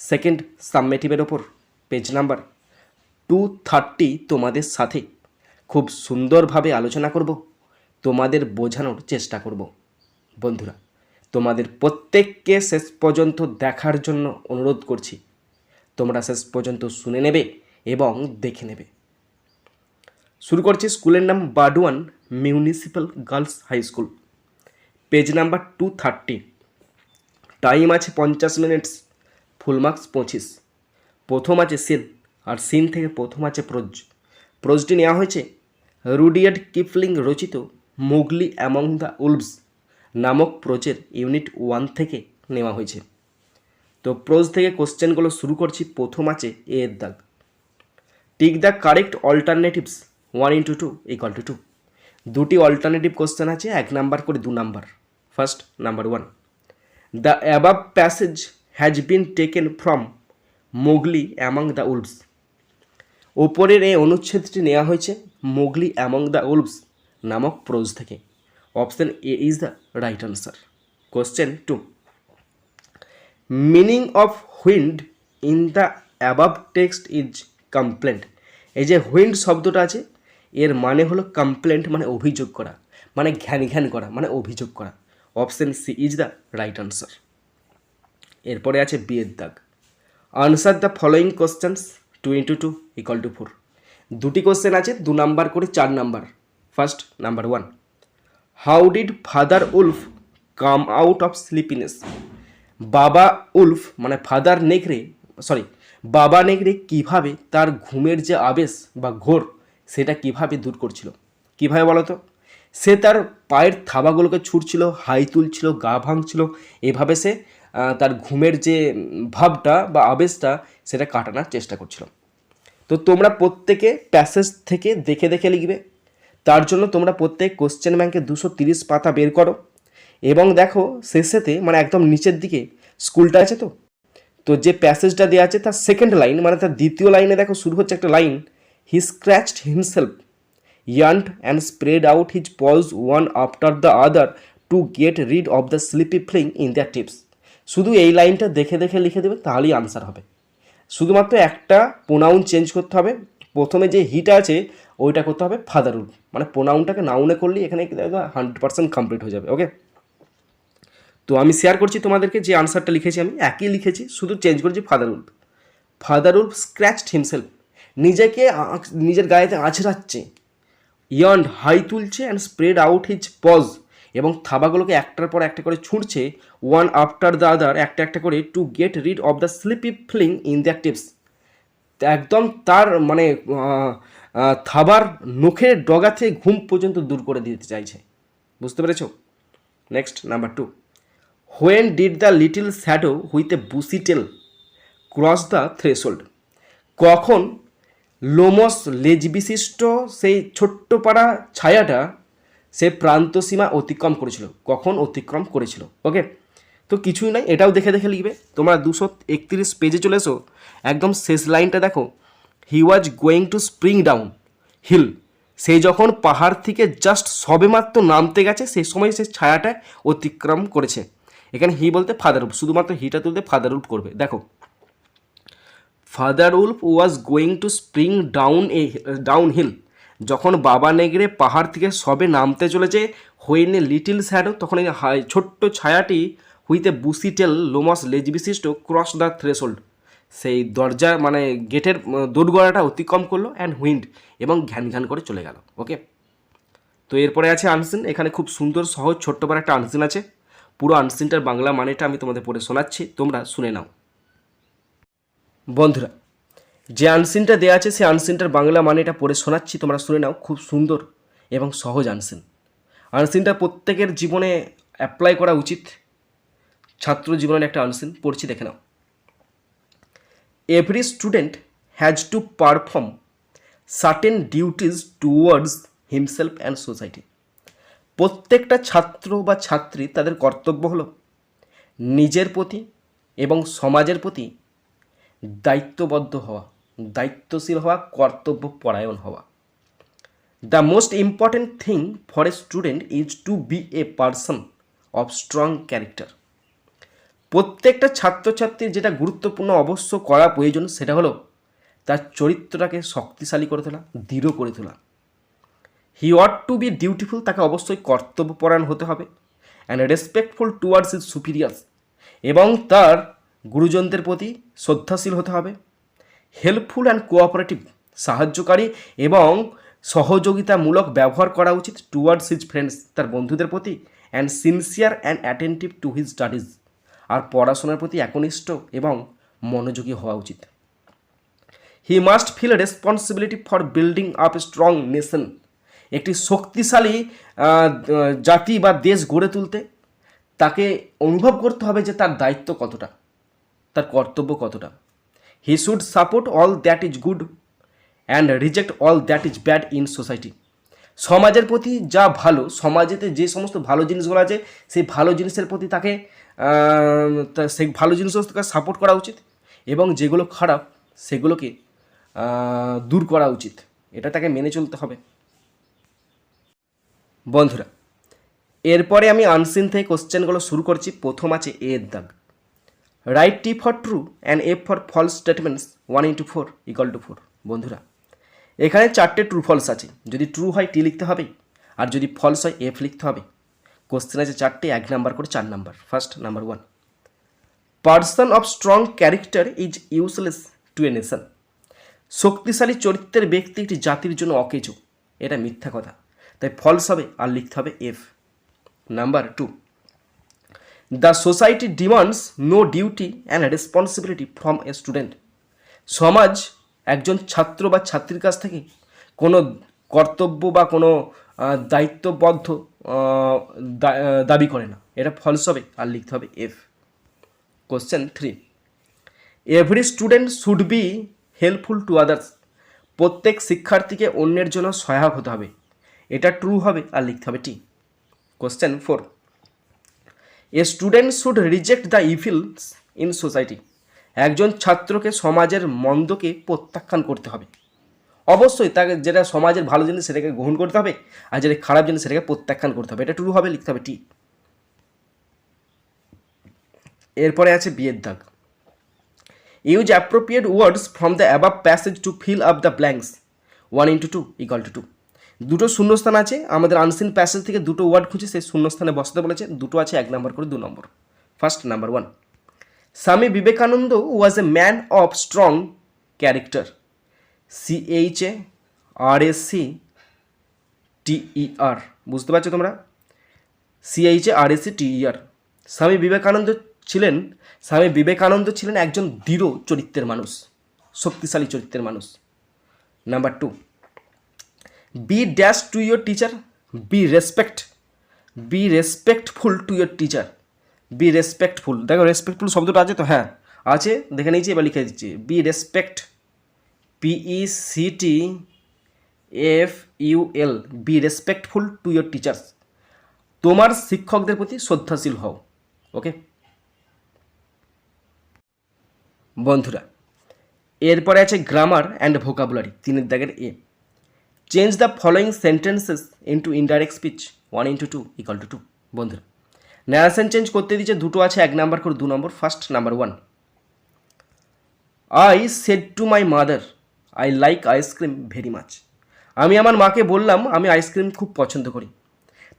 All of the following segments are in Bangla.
সেকেন্ড সাবমেটিভের ওপর পেজ নাম্বার টু থার্টি তোমাদের সাথে খুব সুন্দরভাবে আলোচনা করব, তোমাদের বোঝানোর চেষ্টা করব। বন্ধুরা, তোমাদের প্রত্যেককে শেষ পর্যন্ত দেখার জন্য অনুরোধ করছি, তোমরা শেষ পর্যন্ত শুনে নেবে এবং দেখে নেবে। শুরু করছি স্কুলের নাম Burdwan municipal girls high school. Page number two thirty time আছে পঞ্চাশ মিনিটস ফুল মার্কস পঁচিশ। প্রথম আছে সিন আর সিন থেকে প্রথম আছে প্রোজ। প্রোজটি নেওয়া হয়েছে রুডিয়ার্ড কিপলিং রচিত মুগলি অ্যামং দ্য উলভস নামক প্রোজের ইউনিট ওয়ান থেকে নেওয়া হয়েছে। তো প্রোজ থেকে কোশ্চেনগুলো শুরু করছি, প্রথম আছে এ এর দাগ। Tick the correct alternatives one into two equal to two. দুটি অল্টারনেটিভ কোশ্চেন আছে, এক নাম্বার করে দু number. First, number one. The above passage has been taken from Mowgli among the wolves ওপরের এই অনুচ্ছেদটি নেওয়া হয়েছে মোগলি অ্যামং দ্য উলভস নামক প্রোজ থেকে। Option A is the right answer question two meaning of whined in the above text is complaint এই যে হুইন্ড শব্দটা আছে, এর মানে হলো কমপ্লেন্ট মানে অভিযোগ করা মানে ঘ্যান ঘ্যান করা মানে অভিযোগ করা। Option C is the right answer এরপরে আছে বিয়ের দাগ। Answer the following questions two into two equal to four দুটি কোশ্চেন আছে, দু নাম্বার করে চার number first number one how did father wolf come out of sleepiness বাবা উলফ মানে ফাদার নেগরে সরি বাবা নেগরে কীভাবে তার ঘুমের যে আবেশ বা ঘোর, সেটা কীভাবে দূর করছিল? কীভাবে বলো তো? সে তার পায়ের থাবাগুলোকে ছুটছিল হাই তুলছিল, গা ভাঙছিল, এভাবে সে তার ঘুমের যে ভাবটা বা আবেশটা, সেটা কাটানোর চেষ্টা করছিল তো তোমরা প্রত্যেকে প্যাসেজ থেকে দেখে দেখে লিখবে। তার জন্য তোমরা প্রত্যেক কোশ্চেন ব্যাংকে দুশো তিরিশ পাতা বের করো এবং দেখো শেষেতে মানে একদম নিচের দিকে, স্কুলটা আছে তো? তো যে প্যাসেজটা দেওয়া আছে, তার সেকেন্ড লাইন মানে তার দ্বিতীয় লাইনে দেখো শুরু হচ্ছে একটা line he scratched himself yawned and spread out his paws one after the other to get rid of the sleepy feeling in the tips শুধু এই লাইনটা দেখে দেখে লিখে দেবে, তাহলেই আনসার হবে। শুধুমাত্র একটা প্রোনাউন চেঞ্জ করতে হবে। প্রথমে যে হিট আছে, ওইটা করতে হবে ফাদারুল মানে প্রোনাউনটাকে নাউনে করলেই এখানে হান্ড্রেড পার্সেন্ট কমপ্লিট হয়ে যাবে ওকে তো আমি শেয়ার করছি তোমাদেরকে, যে আনসারটা লিখেছি আমি, একই লিখেছি, শুধু চেঞ্জ করেছি father wolf father wolf scratched himself নিজেকে নিজের গায়েতে আছড়াচ্ছে ইয়ন্ড হাই তুলছে and spread out his paws এবং থাবাগুলোকে একটার পর একটা করে ছুঁড়ছে ওয়ান আফটার দ্য আদার একটা একটা করে to get rid of the sleepy feeling in the tips একদম তার মানে থাবার নখের ডগা থেকে ঘুম পর্যন্ত দূর করে দিতে চাইছে। বুঝতে পেরেছ? Next number two when did the little shadow with a bushy tail cross the threshold কখন লোমস লেজ বিশিষ্ট সেই ছোট্ট পাড়া ছায়াটা সে প্রান্তসীমা অতিক্রম করেছিল। কখন অতিক্রম করেছিল? ওকে তো কিছুই নাই, এটাও দেখে দেখে লিখবে। তোমরা দুশো একত্রিশ পেজে চলে এসো। একদম শেষ লাইনটা দেখো। He was going to spring down hill সে যখন পাহাড় থেকে জাস্ট সবেমাত্র নামতে গেছে সেই সময় সে ছায়াটা অতিক্রম করেছে। এখানে হি বলতে ফাদার উল্ফ, শুধুমাত্র হিটা তুলতে ফাদার উল্ফ করবে। দেখো। Father wolf was going to spring down a down hill যখন বাবা নেগড়ে পাহাড় থেকে সবে নামতে চলেছে হোয়েন লিটিল শ্যাডো তখন এই ছোট্ট ছায়াটি হুইতে বুসিটেল লোমাস লেজ বিশিষ্ট ক্রস দ্য থ্রেশোল্ড। সেই দরজা মানে গেটের দোরগড়াটা অতিক্রম করল অ্যান্ড হুইন্ড এবং ঘ্যান ঘ্যান করে চলে গেল। ওকে তো এরপরে আছে আনসিন। এখানে খুব সুন্দর, সহজ, ছোট্ট বড় একটা আনসিন আছে। পুরো আনসিনটার বাংলা মানেটা আমি তোমাদের পড়ে শোনাচ্ছি। তোমরা শুনে নাও। বন্ধুরা যে আনসিনটা দেওয়া আছে, সেই আনসিনটার বাংলা মানে এটা পড়ে শোনাচ্ছি, তোমরা শুনে নাও, খুব সুন্দর এবং সহজ আনসিন আনসিনটা প্রত্যেকের জীবনে অ্যাপ্লাই করা উচিত। ছাত্র জীবনের একটা আনসিন পড়ছি, দেখে নাও। Every student has to perform certain duties towards himself and society প্রত্যেকটা ছাত্র বা ছাত্রী তাদের কর্তব্য হলো নিজের প্রতি এবং সমাজের প্রতি দায়িত্ববদ্ধ হওয়া। দায়িত্বশীল হওয়া, কর্তব্য পরায়ণ হওয়া। The most important thing for a student is to be a person of strong character প্রত্যেকটা ছাত্রছাত্রীর যেটা গুরুত্বপূর্ণ, অবশ্য করা প্রয়োজন, সেটা হলো তার চরিত্রটাকে শক্তিশালী করে তোলা, দৃঢ় করে তোলা। He ought to be dutiful তাকে অবশ্যই কর্তব্যপরায়ণ হতে হবে। And respectful towards is superiors এবং তার গুরুজনদের প্রতি শ্রদ্ধাশীল হতে হবে। হেল্পফুল অ্যান্ড কোঅপারেটিভ সাহায্যকারী এবং সহযোগিতামূলক ব্যবহার করা উচিত টুয়ার্ডস হিজ ফ্রেন্ডস তার বন্ধুদের প্রতি and sincere and attentive to his studies আর পড়াশোনার প্রতি একনিষ্ঠ এবং মনোযোগী হওয়া উচিত। He must feel responsibility for building up strong nation একটি শক্তিশালী জাতি বা দেশ গড়ে তুলতে। তাকে অনুভব করতে হবে যে তার দায়িত্ব কতটা, তার কর্তব্য কতটা। He should support all that is good and reject all that is bad in society সমাজের প্রতি যা ভালো, সমাজেতে যে সমস্ত ভালো জিনিসগুলো আছে, সেই ভালো জিনিসের প্রতি তাকে সেই ভালো জিনিসগুলো তাকে সাপোর্ট করা উচিত এবং যেগুলো খারাপ, সেগুলোকে দূর করা উচিত। এটা তাকে মেনে চলতে হবে। বন্ধুরা, এরপরে আমি আনসিন থেকে কোশ্চেনগুলো শুরু করছি। প্রথম আছে এর দাগ। Write T for true and F for false statements one into four equal to four বন্ধুরা, এখানে চারটে ট্রু ফলস আছে। যদি ট্রু হয় টি লিখতে হবে, আর যদি ফলস হয় এফ লিখতে হবে। কোশ্চেন আছে চারটে, এক নাম্বার করে চার number. First number one person of strong character is useless to a nation শক্তিশালী চরিত্রের ব্যক্তি একটি জাতির জন্য অকেজো। এটা মিথ্যা কথা। তাই ফলস হবে আর লিখতে হবে F number two the society demands no duty and responsibility from a student সমাজ একজন ছাত্র বা ছাত্রীর কাছ থেকে কোনো কর্তব্য বা কোনো দায়িত্ববদ্ধ দাবি করে না। এটা ফলস হবে আর লিখতে হবে F question three every student should be helpful to others প্রত্যেক শিক্ষার্থীকে অন্যের জন্য সহায়ক হতে হবে। এটা ট্রু হবে আর লিখতে হবে T question four a student should reject the evils in society একজন ছাত্রকে সমাজের মন্দকে প্রত্যাখ্যান করতে হবে। অবশ্যই তাকে যেটা সমাজের ভালো জিনিস সেটাকে গ্রহণ করতে হবে, আর যেটা খারাপ জিনিস সেটাকে প্রত্যাখ্যান করতে হবে। এটা ট্রু হবে, লিখতে হবে টি এরপরে আছে বিয়ের দাগ। Use appropriate words from the above passage to fill up the blanks one into two equal to two দুটো শূন্যস্থান আছে, আমাদের আনসিন প্যাসেজ থেকে দুটো ওয়ার্ড খুঁজে সেই শূন্যস্থানে বসাতে বলেছে, দুটো আছে এক নম্বর করে দু নম্বর first number one Swami Vivekananda was a man of strong character C H A R S C T E R বুঝতে পারছ তোমরা? সিএইচে R S A C T E R Swami Vivekananda ছিলেন, স্বামী বিবেকানন্দ ছিলেন একজন দৃঢ় চরিত্রের মানুষ, শক্তিশালী চরিত্রের মানুষ। Number two be dash to your teacher be respect be respectful to your teacher be respectful দেখো রেসপেক্টফুল শব্দটা আছে তো? হ্যাঁ। আছে, দেখে নিয়েছি, এবার লিখে দিচ্ছি। Be respect P E C T F U L be respectful to your teachers তোমার শিক্ষকদের প্রতি শ্রদ্ধাশীল হও। ওকে বন্ধুরা, এরপরে আছে গ্রামার অ্যান্ড ভোকাবুলারি তিনের দাগের A change the following sentences into indirect speech one into two equal to two বন্ধুরা ন্যারেশন চেঞ্জ করতে দিচ্ছে দুটো আছে, এক নাম্বার করে দু নম্বর first number one I said to my mother I like ice cream very much আমি আমার মাকে বললাম, আমি আইসক্রিম খুব পছন্দ করি।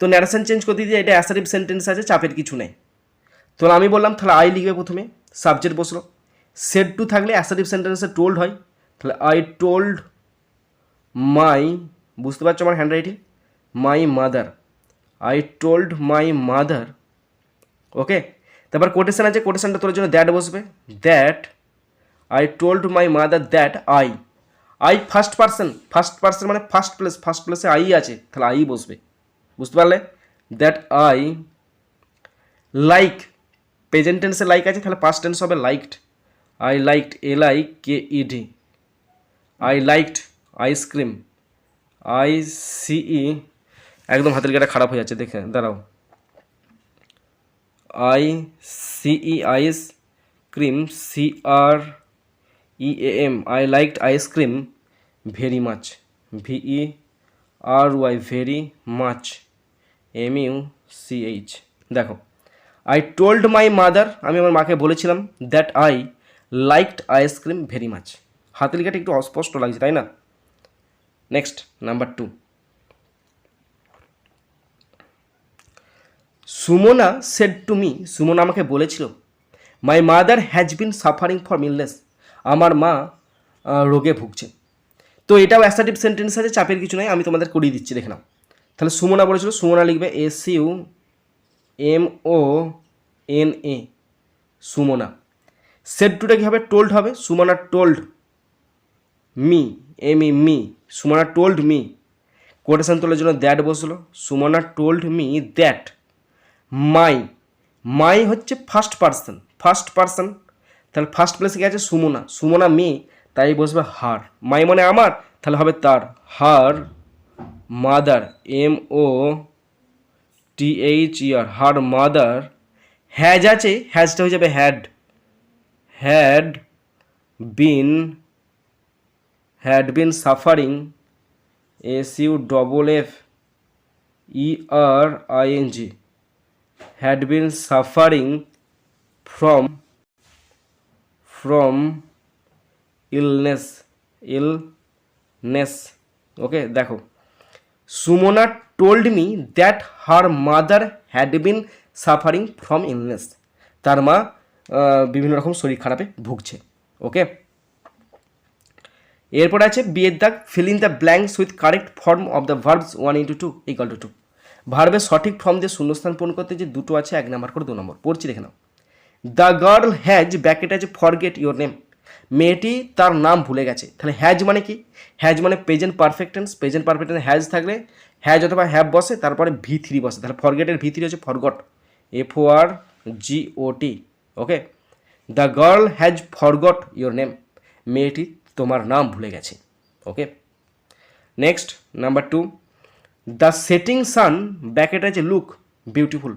তো ন্যারেশন চেঞ্জ করতে দিয়ে এটা অ্যাসারিভ সেন্টেন্স আছে, চাপের কিছু নেই। তো আমি বললাম, তাহলে আই লিখবে প্রথমে সাবজেক্ট বসল। সেড টু থাকলে অ্যাসারিভ সেন্টেন্সে টোল্ড হয়, তাহলে আই টোল্ড মাই, বুঝতে পারছ আমার handwriting my mother. I told my mother okay তারপর কোটেশন আছে কোটেশনটা তোর জন্য দ্যাট বসবে। That I told my mother that I I first person first person মানে ফার্স্ট প্লেস ফার্স্ট প্লেসে আই আছে, তাহলে আই বসবে। বুঝতে পারলে? দ্যাট আই লাইক প্রেজেন্ট টেন্সে লাইক আছে, তাহলে পাস্ট টেন্স হবে liked I liked L I K E D I liked ice cream. I C E একদম হাতের গাটা খারাপ হয়ে যাচ্ছে, দেখে, দাঁড়াও। I C E ice cream C R E M I liked ice cream very much V E R Y very much M U C H দেখো আই টোল্ড মাই মাদার আমি আমার মাকে বলেছিলাম that I liked ice cream very much হাতের লেখাটা একটু অস্পষ্ট লাগছে, তাই না? Next number two Sumana said to me Sumana আমাকে বলেছিল my mother has been suffering for illness আমার মা রোগে ভুগছে। তো এটাও অ্যাসাটিভ সেন্টেন্স আছে, চাপের কিছু নাই, আমি তোমাদের করিয়ে দিচ্ছি, দেখে নাও। তাহলে সুমনা বলেছিল, সুমনা লিখবে S U M O N A Sumana. Said টুটা কী হবে? টোল্ড হবে। Sumana told me M E me Sumana told me quotation তোলার জন্য দ্যাট বসল, Sumana told me that my my হচ্ছে ফার্স্ট পার্সন ফার্স্ট পার্সন তাহলে ফার্স্ট প্লেসে কি আছে সুমনা সুমনা মি তাই বসবে হার মাই মানে আমার, তাহলে হবে তার her mother M O T H E R her mother has আছে হ্যাজটা হয়ে যাবে had had been had been suffering S U double F E R I N G had been suffering from from illness illness. Okay দেখো। Sumana told me that her mother had been suffering from illness তার মা বিভিন্ন রকম শরীর খারাপে ভুগছে। ওকে এরপর আছে বিয়ের দাগ fill in the blanks with correct form of the verbs one into two equal to two ভার্বের সঠিক ফর্ম দিয়ে শূন্যস্থান পূরণ করতে যে দুটো আছে, এক নাম্বার করে দু নম্বর। পড়ছি, দেখে নাও। দ্য গার্ল হ্যাজ ব্যাকেট আছে ফরগেট ইউর নেম মেয়েটি তার নাম ভুলে গেছে। তাহলে হ্যাজ মানে কি? হ্যাজ মানে present perfect tense present perfect tense has থাকলে হ্যাজ অথবা হ্যাভ বসে, তারপরে ভি থ্রি বসে। তাহলে ফরগেটের ভি থ্রি হচ্ছে forgot F O R G O T okay the girl has forgot your name মেয়েটি তোমার নাম ভুলে গেছে okay next number two the setting sun bracket আছে লুক বিউটিফুল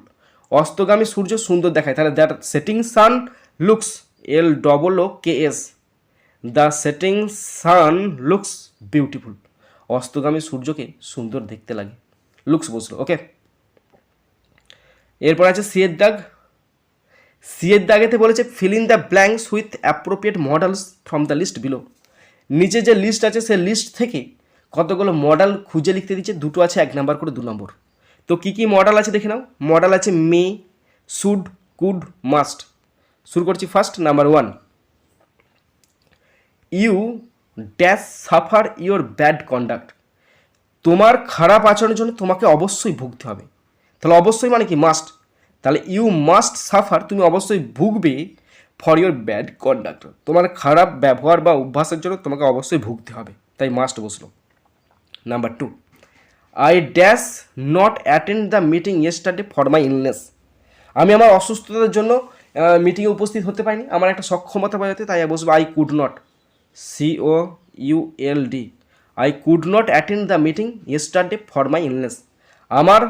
অস্তগামী সূর্য সুন্দর দেখায়। তাহলে that setting sun looks L double O K S the setting sun looks beautiful অস্তগামী সূর্যকে সুন্দর দেখতে লাগে। লুকস বসল ওকে এরপর আছে সিয়ের দাগ। সিয়ের দাগেতে বলেছে fill in the blanks with appropriate modals from the list below নিচে যে লিস্ট আছে সে লিস্ট থেকে কতগুলো মডেল খুঁজে লিখতে দিচ্ছে দুটো আছে, এক নাম্বার করে দু নম্বর তো কী কী মডেল আছে দেখে নাও। মডেল আছে মে শুড কুড মাস্ট শুরু করছি first number one you dash suffer your bad conduct তোমার খারাপ আচরণের জন্য তোমাকে অবশ্যই ভুগতে হবে। তাহলে অবশ্যই মানে কি মাস্ট তাহলে ইউ মাস্ট সাফার তুমি অবশ্যই ভুগবে ফর ইওর ব্যাড কন্ডাক্ট তোমার খারাপ ব্যবহার বা অভ্যাসের জন্য তোমাকে অবশ্যই ভুগতে হবে। তাই মাস্ট বসল number two I dash not attend the meeting yesterday for my illness আমি আমার অসুস্থতার জন্য মিটিংয়ে উপস্থিত হতে পারিনি। আমার একটা সক্ষমতা বোঝাতে তাই বসবো I could not C O U L D I could not attend the meeting yesterday for my illness আমার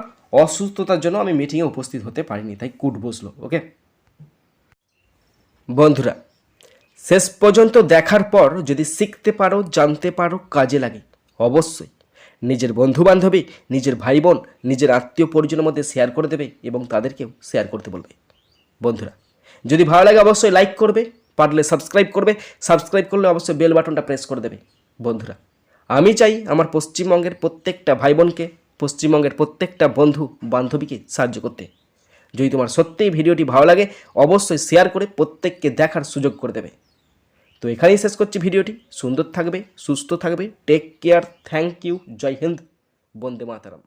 অসুস্থতার জন্য আমি মিটিংয়ে উপস্থিত হতে পারিনি, তাই কুড বসল ওকে বন্ধুরা, শেষ পর্যন্ত দেখার পর যদি শিখতে পারো, জানতে পারো, কাজে লাগে। অবশ্যই নিজের বন্ধু বান্ধবী নিজের ভাই বোন নিজের আত্মীয় পরিজনের মধ্যে শেয়ার করে দেবে এবং তাদেরকেও শেয়ার করতে বলবে। বন্ধুরা, যদি ভালো লাগে অবশ্যই লাইক করবে, পারলে সাবস্ক্রাইব করবে সাবস্ক্রাইব করলে অবশ্যই বেল বাটনটা প্রেস করে দেবে। বন্ধুরা, আমি চাই আমার পশ্চিমবঙ্গের প্রত্যেকটা ভাই বোনকে পশ্চিমবঙ্গের প্রত্যেকটা বন্ধু বান্ধবীকে সাহায্য করতে। যদি তোমার সত্যিই ভিডিওটি ভালো লাগে, অবশ্যই শেয়ার করে প্রত্যেককে দেখার সুযোগ করে দেবে। তো এখানেই শেষ করছি ভিডিওটি। সুন্দর থাকবে, সুস্থ থাকবে টেক কেয়ার থ্যাংক ইউ জয় হিন্দ, বন্দে মাতারাম।